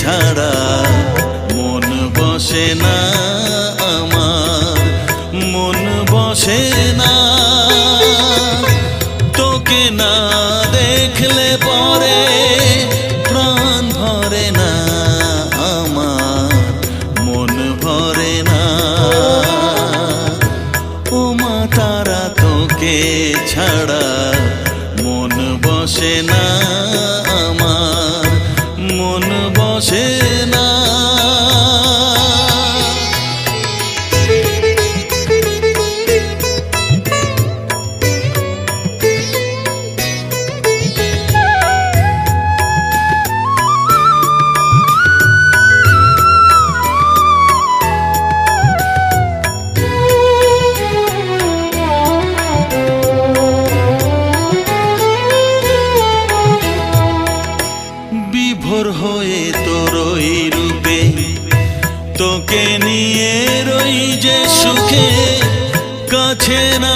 ছাড়া মন বসে না। তোকে নিয়ে রই যে সুখে কাছে না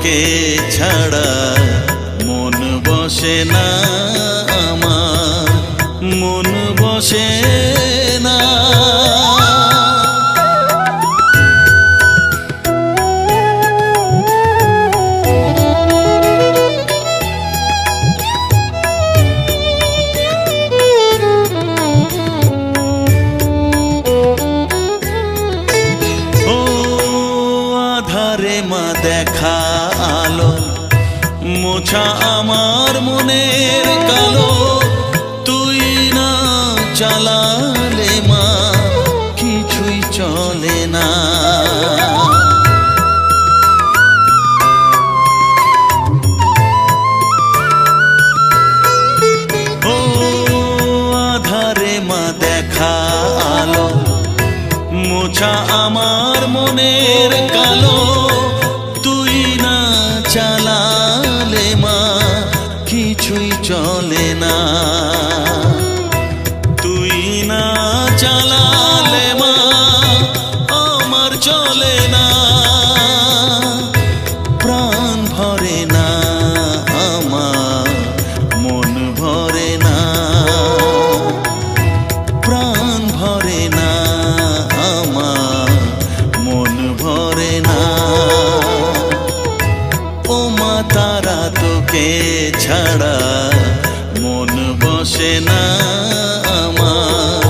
তোমাকে ছাড়া মন বসে না আমার। মন বসে ভালো মোছা আমার মনের কালো। তুই না চালা চলে না। তোকে ছাড়া মন বসে না আমার।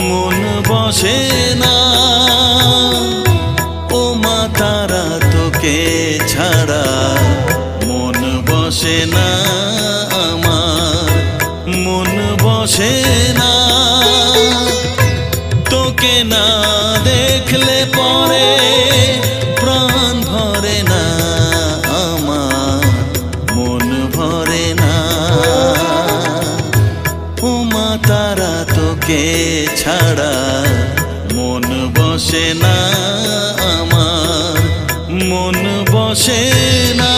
মন বসে তোমাকে ছাড়া মন বসে না আমার মন বসে না।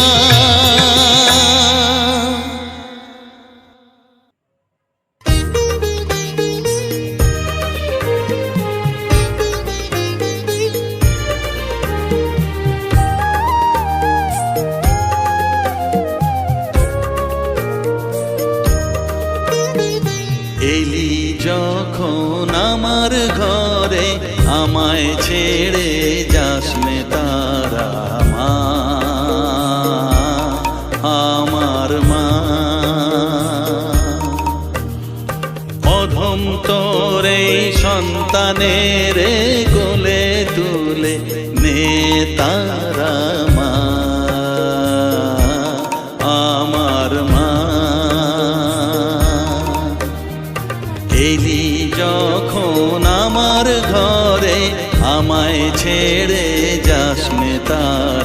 Ele যখন আমার ঘরে আমায় ছেড়ে যাস মে তারা মা আমার মা। অধম তোরে সন্তানের যখন আমার ঘরে আমায় ছেড়ে যাস তারা।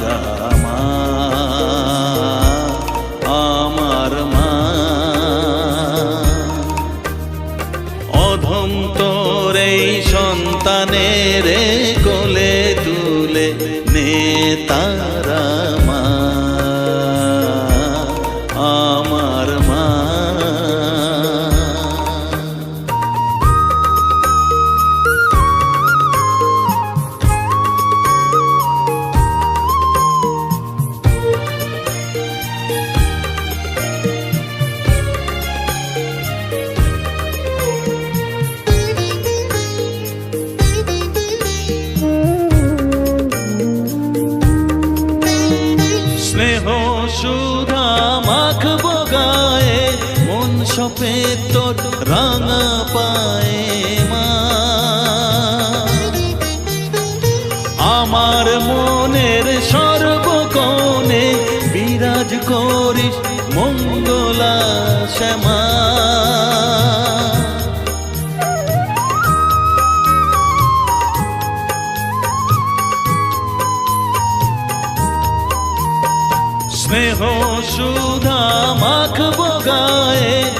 সপে তোর রাঙা পায়ে মা। আমার মনের সর্বকোণে বিরাজ করিস মঙ্গলা শ্যামা স্নেহ সুধা মাখব গায়ে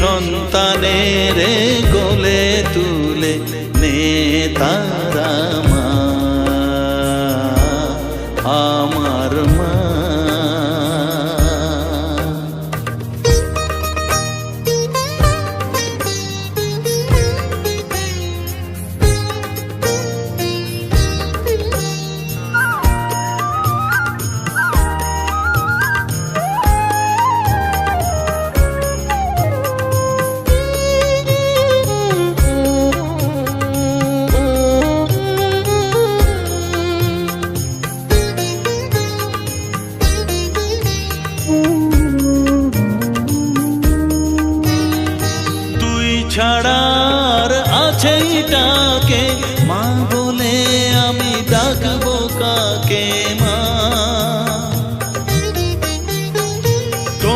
সন্তানের গোলে তুলে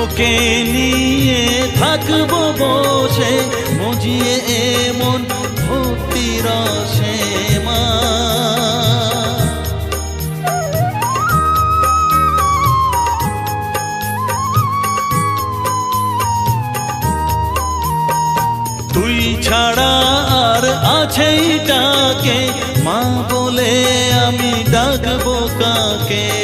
তোকে নিয়ে থাকব বসে, মজিয়ে এমন ভক্তি রসে মা। তুই ছাড়া আর আছেই ডাকে মা বলে আমি ডাকবো কাকে?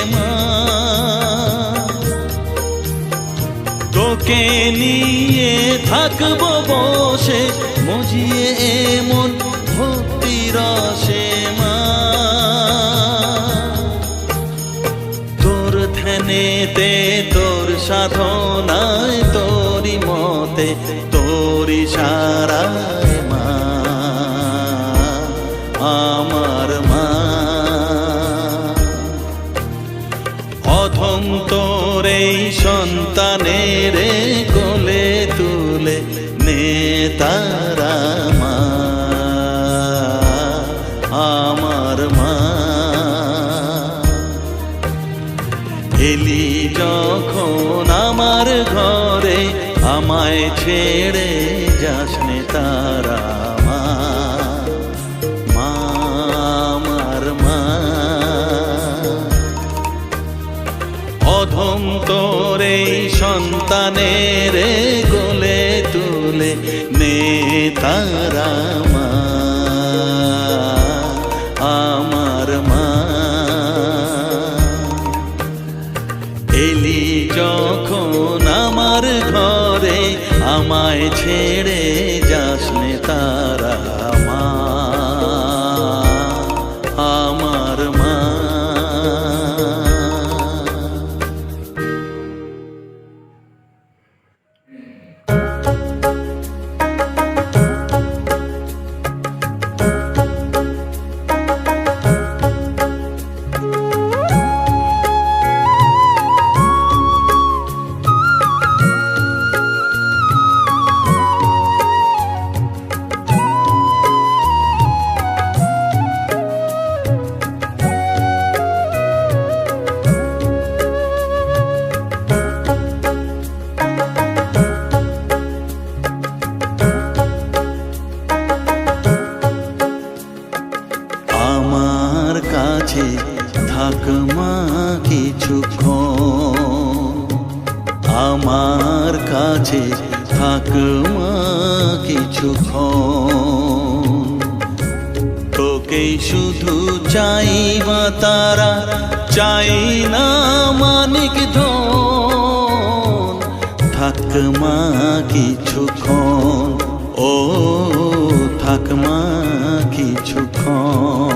তোকে নিয়ে থাকব বসে, মজিয়ে এমন ভক্তি রসে মা। তোর ধ্যানেতে, তোর সাধনায় তোরি মতে তোরি সারায় তারা মা, আমার মা। এলি যখন আমার ঘরে, আমায় ছেড়ে যাস নে তারা মা। আমার মা। অধম তোর সন্তানের গোলে তুলে তারা তারা চাই না মানিক ধন। থাক মা কিছুক্ষণ ও থাক মা কিছুক্ষণ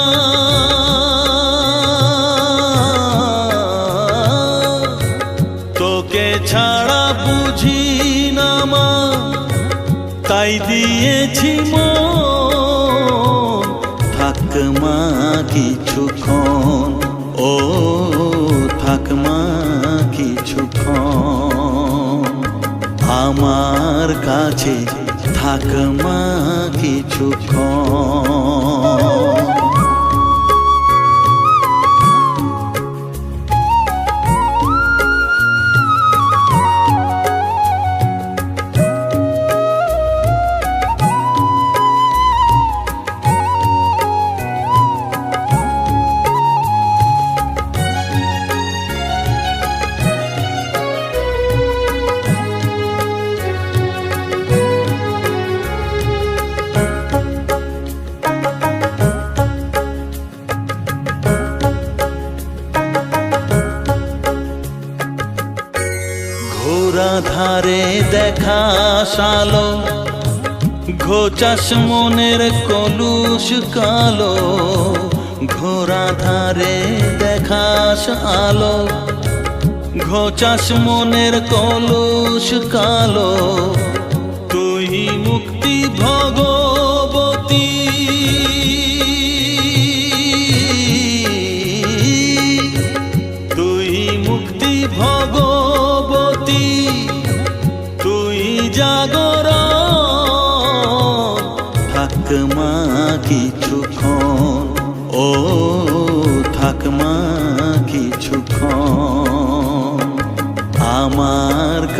দিয়েছি মন থাক মা কিছুক্ষণ ও থাকমা কিছুক্ষণ আমার কাছে থাকমা কিছুক্ষণ ঘোচাস মনের কলুষ কালো ঘোরা ধারে দেখাস আলো। ঘোচাস মনের কলুষ কালো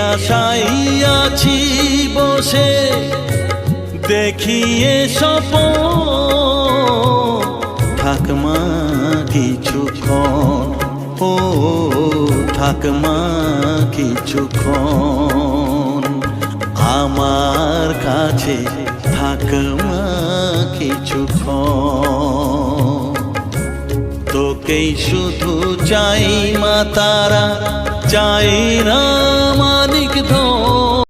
আশাই আছি বসে, দেখিয়ে সপ থাকমা কিছুক্ষণ ও থাকমা কিছুক্ষণ আমার কাছে থাকমা কিছুক্ষণ তোকেই শুধু চাই মা তারা চাই না মানিক ধন।